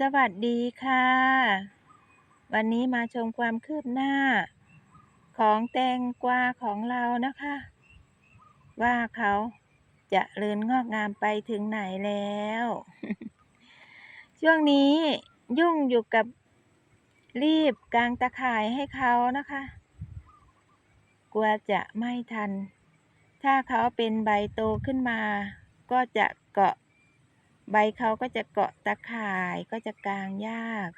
สวัสดีค่ะ วันนี้มาชมความคืบหน้า ของแตงกวาของเรานะคะ ว่าเขาจะเริญงอกงามไปถึงไหนแล้ว ช่วงนี้ยุ่งอยู่กับรีบกางตะข่ายให้เขานะคะ กลัวจะไม่ทัน ถ้าเขาเป็นใบโตขึ้นมา ก็จะเกาะ ใบเขาก็จะเกาะตะข่ายก็จะกางยาก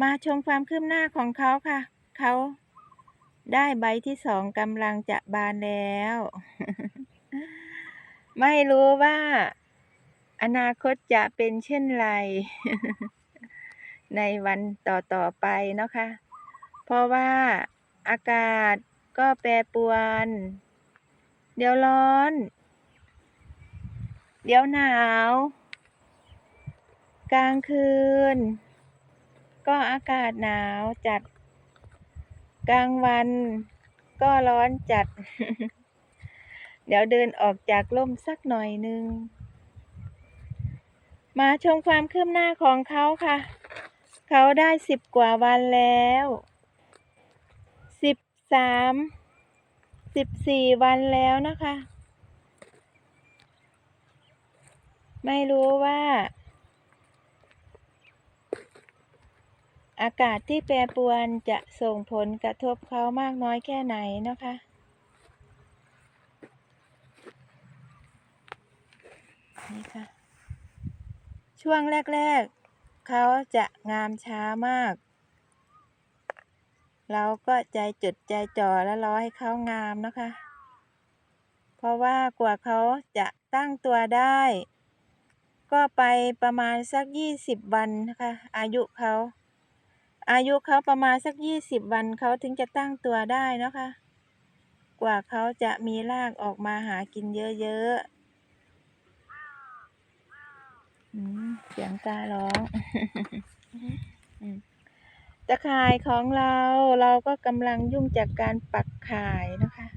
มาชมความคืบหน้าของเขาค่ะ เขาได้ใบที่สองกำลังจะบานแล้ว ไม่รู้ว่า อนาคตจะเป็นเช่นไร ในวันต่อ ๆ ไปเนาะคะเพราะว่าอากาศก็แปรปรวน เดี๋ยวร้อน เดี๋ยวหนาว กลางคืน ก็อากาศหนาวจัด กลางวัน ก็ร้อนจัด เดี๋ยวเดินออกจากร่มสักหน่อยนึง มาชมความคืบหน้าของเขาค่ะ เขาได้สิบกว่าวันแล้วสิบสามสิบสี่วันแล้วนะคะ ไม่รู้ว่า อากาศที่แปรปรวนจะส่งผลกระทบเขามากน้อยแค่ไหนนะคะนี่ค่ะ ช่วงแรก ๆ เขาจะงามช้ามาก เราก็ใจจดใจจ่อแล้วรอให้เขางามนะคะ เพราะว่ากว่าเขาจะตั้งตัวได้ ก็ไปประมาณสักยี่สิบวันนะคะอายุเขาอายุเขาประมาณสักยี่สิบวันเขาถึงจะตั้งตัวได้นะคะกว่าเขาจะมีรากออกมาหากินเยอะๆเสียงการ้องตะข่ายของเราเราก็กำลังยุ่งจากการปักข่ายนะคะ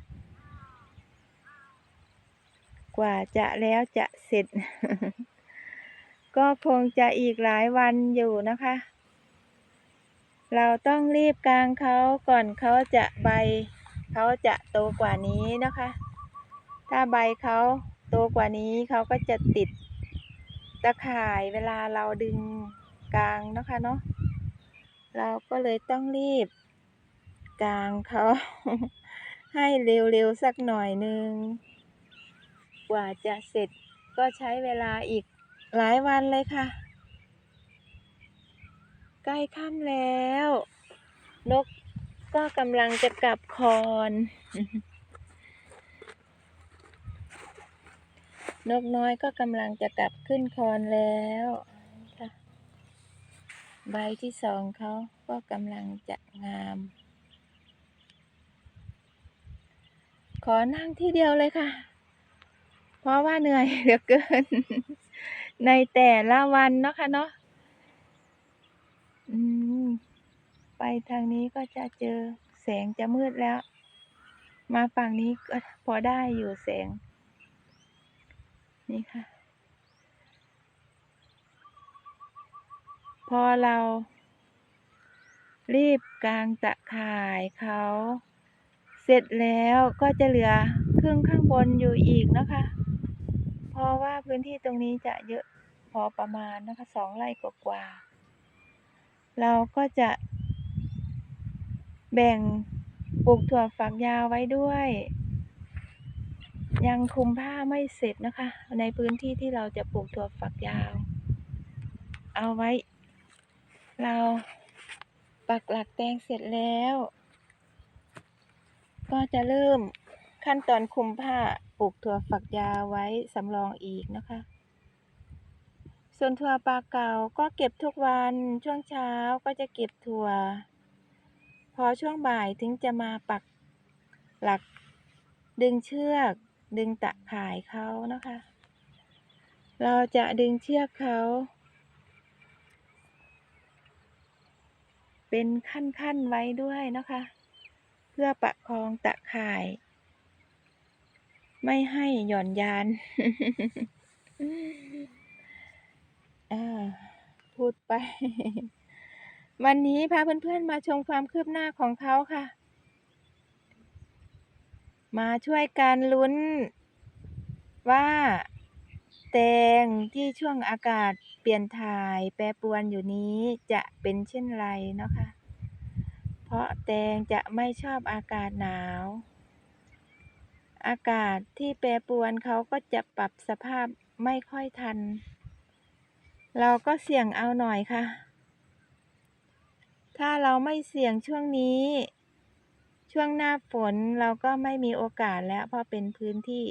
กว่าจะแล้วจะเสร็จ ก็คงจะอีกหลายวันอยู่นะคะ เราต้องรีบกลางเขาก่อนเขาจะใบ เขาจะโตกว่านี้นะคะ ถ้าใบเขาโตกว่านี้เขาก็จะติดตะข่ายเวลาเราดึงกลางนะคะเนาะ เราก็เลยต้องรีบกลางเขาให้เร็วๆสักหน่อยหนึ่งกว่าจะเสร็จก็ใช้เวลาอีก หลายวันเลยค่ะ ใกล้ค่ำแล้ว นกก็กำลังจะกลับคอน นกน้อยก็กำลังจะกลับขึ้นคอนแล้วค่ะใบที่สองเขาก็กำลังจะงาม ขอนั่งที่เดียวเลยค่ะ เพราะว่าเหนื่อยเหลือเกิน ในแต่ละวันเนาะค่ะเนาะอืมไปทางนี้ก็จะเจอแสงจะมืดแล้ว มาฝั่งนี้ก็พอได้อยู่แสง นี่ค่ะ พอเรา รีบกางตะข่ายเขา เสร็จแล้วก็จะเหลือครึ่งข้างบนอยู่อีกนะคะ เพราะว่าพื้นที่ตรงนี้จะเยอะพอประมาณนะคะสองไร่กว่าๆเราก็จะ แบ่งปลูกถั่วฝักยาวไว้ด้วย ยังคุมผ้าไม่เสร็จนะคะ ในพื้นที่ที่เราจะปลูกถั่วฝักยาว เอาไว้ เราปักหลักแตงเสร็จแล้ว ก็จะเริ่มขั้นตอนคุมผ้า ลูกถั่วฝักยาวไว้สำรองอีกนะคะ ส่วนถั่วปลาเก่าก็เก็บทุกวันช่วงเช้าก็จะเก็บถั่ว พอช่วงบ่ายถึงจะมาปักหลักดึงเชือกดึงตะข่ายเขานะคะ เราจะดึงเชือกเขา เป็นขั้นๆไว้ด้วยนะคะ เพื่อประคองตะข่าย ไม่ให้หย่อนยานอ่าพูดไป วันนี้พาเพื่อนๆมาชมความคืบหน้าของเขาค่ะ มาช่วยกันลุ้นว่าแตงที่ช่วงอากาศเปลี่ยนถ่ายแปรปรวนอยู่นี้จะเป็นเช่นไรเนาะค่ะ เพราะแตงจะไม่ชอบอากาศหนาว อากาศที่แปรปรวนเขาก็จะปรับสภาพไม่ค่อยทัน เราก็เสี่ยงเอาหน่อยค่ะ ถ้าเราไม่เสี่ยงช่วงนี้ ช่วงหน้าฝนเราก็ไม่มีโอกาสแล้ว เพราะเป็นพื้นที่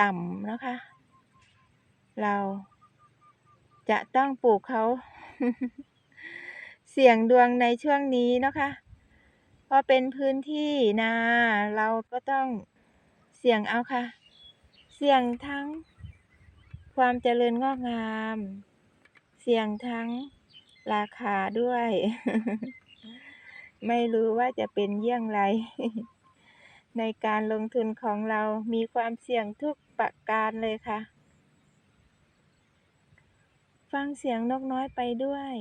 ต่ำนะคะ เราจะต้องปลูกเขา เสี่ยงดวงในช่วงนี้นะคะ พราะเป็นพื้นที่นาเราก็ต้องเสี่ยงเอาค่ะ เสี่ยงทั้งความเจริญงอกงาม เสี่ยงทั้งราคาด้วย ไม่รู้ว่าจะเป็นเยี่ยงไร ในการลงทุนของเรามีความเสี่ยงทุกประการเลยค่ะ ฟังเสียงนกน้อยไปด้วย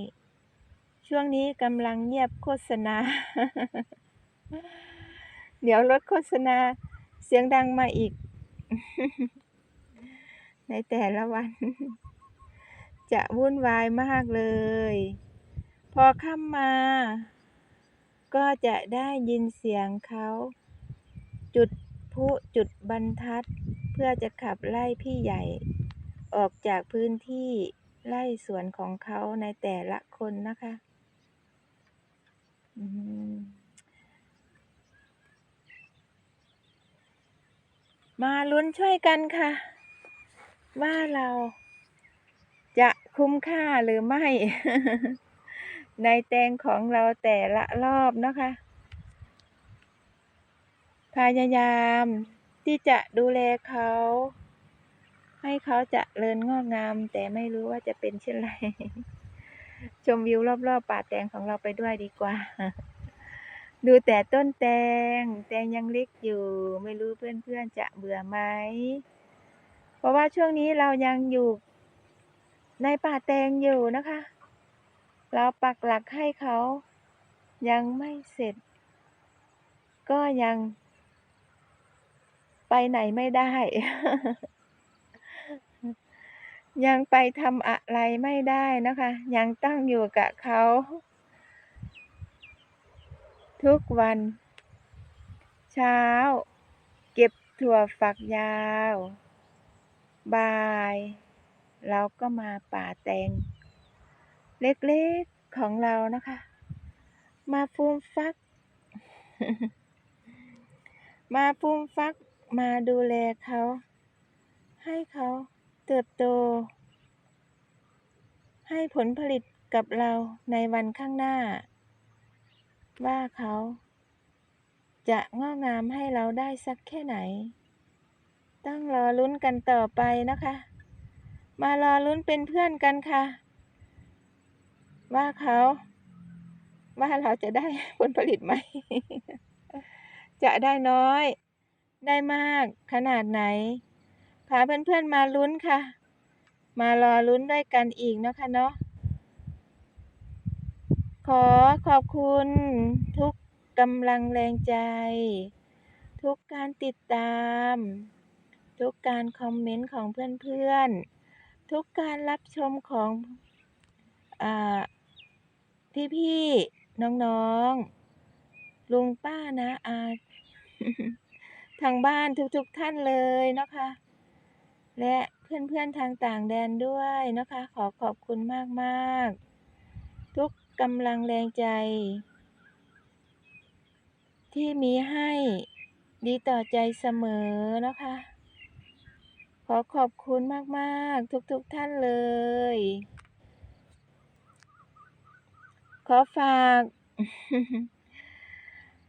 ช่วงนี้กำลังเงียบโฆษณา เดี๋ยวลดโฆษณาเสียงดังมาอีก ในแต่ละวัน จะวุ่นวายมากเลย พอค่ำมา ก็จะได้ยินเสียงเขา จุดพุจุดบรรทัด เพื่อจะขับไล่พี่ใหญ่ ออกจากพื้นที่ไล่สวนของเขาในแต่ละคนนะคะ มาลุ้นช่วยกันค่ะ ว่าเราจะคุ้มค่าหรือไม่ ในแตงของเราแต่ละรอบนะคะ พยายามที่จะดูแลเขา ให้เขาจะเริญงอกงาม แต่ไม่รู้ว่าจะเป็นเช่นไร ชมวิวรอบๆป่าแตงของเราไปด้วยดีกว่า ดูแต่ต้นแตง แตงยังเล็กอยู่ ไม่รู้เพื่อนๆจะเบื่อไหม เพราะว่าช่วงนี้เรายังอยู่ในป่าแตงอยู่นะคะ เราปักหลักให้เขายังไม่เสร็จ ก็ยังไปไหนไม่ได้ ยังไปทำอะไรไม่ได้นะคะ ยังต้องอยู่กับเขา ทุกวัน เช้า เก็บถั่วฝักยาว บ่าย เราก็มาป่าแตง เล็กๆของเรานะคะ มาฟูมฟัก มาฟูมฟักมาดูแลเขา ให้เขา เติบโต ให้ผลผลิตกับเราในวันข้างหน้า ว่าเขา จะงอกงามให้เราได้สักแค่ไหน ต้องรอลุ้นกันต่อไปนะคะ มารอลุ้นเป็นเพื่อนกันค่ะ ว่าเขา ว่าเราจะได้ผลผลิตไหม จะได้น้อย ได้มากขนาดไหน พาเพื่อนๆมาลุ้นค่ะ มารอลุ้นด้วยกันอีกนะคะเนาะขอขอบคุณทุกกำลังแรงใจ ทุกการติดตาม ทุกการคอมเมนต์ของเพื่อนๆ ทุกการรับชมของอ่าพี่ๆ น้องๆ ลุงป้านะอาทางบ้านทุกๆท่านเลยเนาะคะ และเพื่อนๆทางต่างแดนด้วยนะคะ ขอขอบคุณมากๆ ทุกกำลังแรงใจ ที่มีให้ดีต่อใจเสมอนะคะ ขอขอบคุณมากๆ ทุกๆท่านเลย ขอฝาก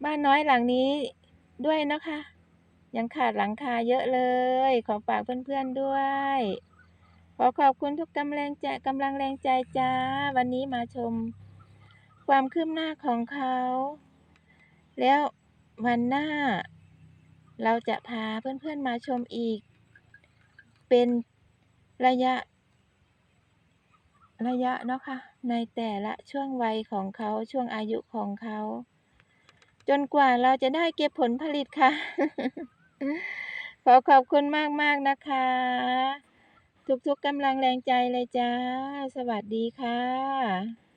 บ้านน้อยหลังนี้ด้วยนะคะ ยังขาดหลังคาเยอะเลย ขอฝากเพื่อนๆด้วย ขอขอบคุณทุกกำลังใจกำลังแรงใจจ้า วันนี้มาชม ความคืบหน้าของเขา แล้ววันหน้า เราจะพาเพื่อนๆมาชมอีก เป็นระยะ ระยะเนาะค่ะ ในแต่ละช่วงวัยของเขาช่วงอายุของเขาจนกว่าเราจะได้เก็บผลผลิตค่ะ ขอขอบคุณมากๆนะคะ ทุกๆกำลังแรงใจเลยจ้า สวัสดีค่ะ